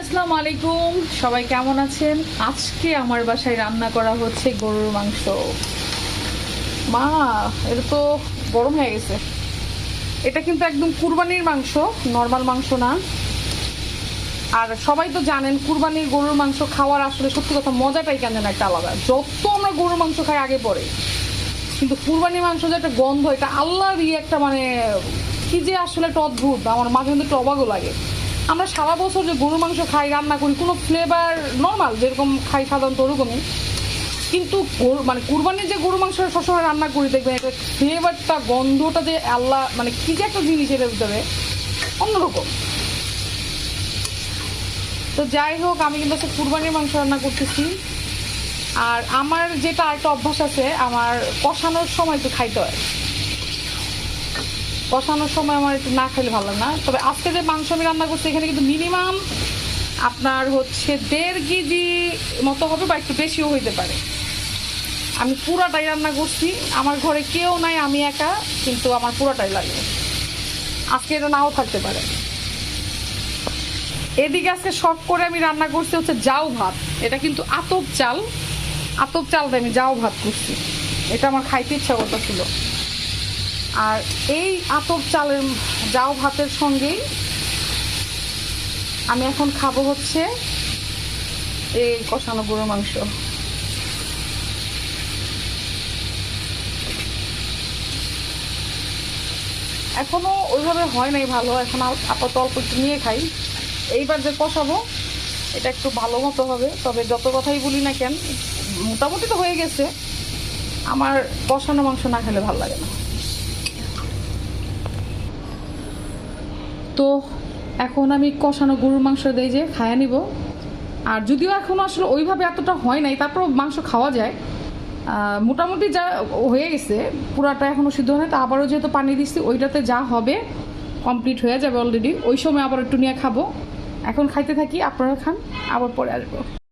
আসসালামু আলাইকুম। সবাই কেমন আছেন? আজকে আমার বাসায় রান্না করা হচ্ছে গরুর মাংস। মা, এটা তো গরম হয়ে গেছে। এটা কিন্তু একদম কুরবানির মাংস, নর্মাল মাংস না। আর সবাই তো জানেন, কুরবানির গরুর মাংস খাওয়ার আসলে সত্যি কথা মজাটাই কেন একটা আলাদা। যত আমরা গরুর মাংস খাই আগে পরে। কিন্তু কুরবানির মাংস যে একটা গন্ধ, এটা আল্লাহরই একটা মানে কি যে আসলে একটা অদ্ভুত। আমার মাঝে মধ্যে একটু অবাকও লাগে। আমরা সারা বছর যে গরুর মাংস খাই, রান্না করি, কোনো ফ্লেভার নর্মাল যেরকম খাই সাধারণত ওরকমই। কিন্তু মানে কুরবানির যে গরু মাংস সবসময় রান্না করি, দেখবেন একটা ফ্লেভারটা গন্ধটা যে আল্লাহ মানে কি যে একটা জিনিস এটার ভিতরে, অন্যরকম। তো যাই হোক, আমি কিন্তু আজকে কুরবানির মাংস রান্না করতেছি। আর আমার যেটা একটা অভ্যাস আছে, আমার কষানোর সময় তো খাইতে হয়। কষানোর সময় আমার একটু না খেলে ভালো না। তবে আজকে যে মাংস আমি রান্না করছি, এখানে কিন্তু মিনিমাম আপনার হচ্ছে দেড় কেজি মতো হবে বা একটু বেশিও হইতে পারে। আমি পুরাটাই রান্না করছি। আমার ঘরে কেউ নাই, আমি একা, কিন্তু আমার পুরাটাই লাগে। আজকে এটা নাও থাকতে পারে। এদিকে আজকে শখ করে আমি রান্না করছি হচ্ছে জাউ ভাত। এটা কিন্তু আতপ চাল। আতপ চাল দিয়ে আমি জাউ ভাত করছি। এটা আমার খাইতে ইচ্ছা করতেছিল। আর এই আতপ চালের জাউ ভাতের সঙ্গেই আমি এখন খাব হচ্ছে এই কষানো গরুর মাংস। এখনও ওইভাবে হয় নাই ভালো, এখন আপাতত অল্প একটু নিয়ে খাই। এইবার যে কষাবো, এটা একটু ভালো মতো হবে, তবে যত কথাই বলি না কেন, মোটামুটি তো হয়ে গেছে। আমার কষানো মাংস না খেলে ভালো লাগে না। তো এখন আমি কষানো গরুর মাংস দিয়ে যে খায়া নিব। আর যদিও এখন আসলে ওইভাবে এতটা হয় নাই, তারপরেও মাংস খাওয়া যায়। মোটামুটি যা হয়ে গেছে, পুরাটা এখনও সিদ্ধ হয় তা তো আবারও যেহেতু পানি দিচ্ছি ওইটাতে যা হবে কমপ্লিট হয়ে যাবে অলরেডি ওই সময় আবার একটু নিয়ে খাব। এখন খাইতে থাকি, আপনারা খান, আবার পরে আসব।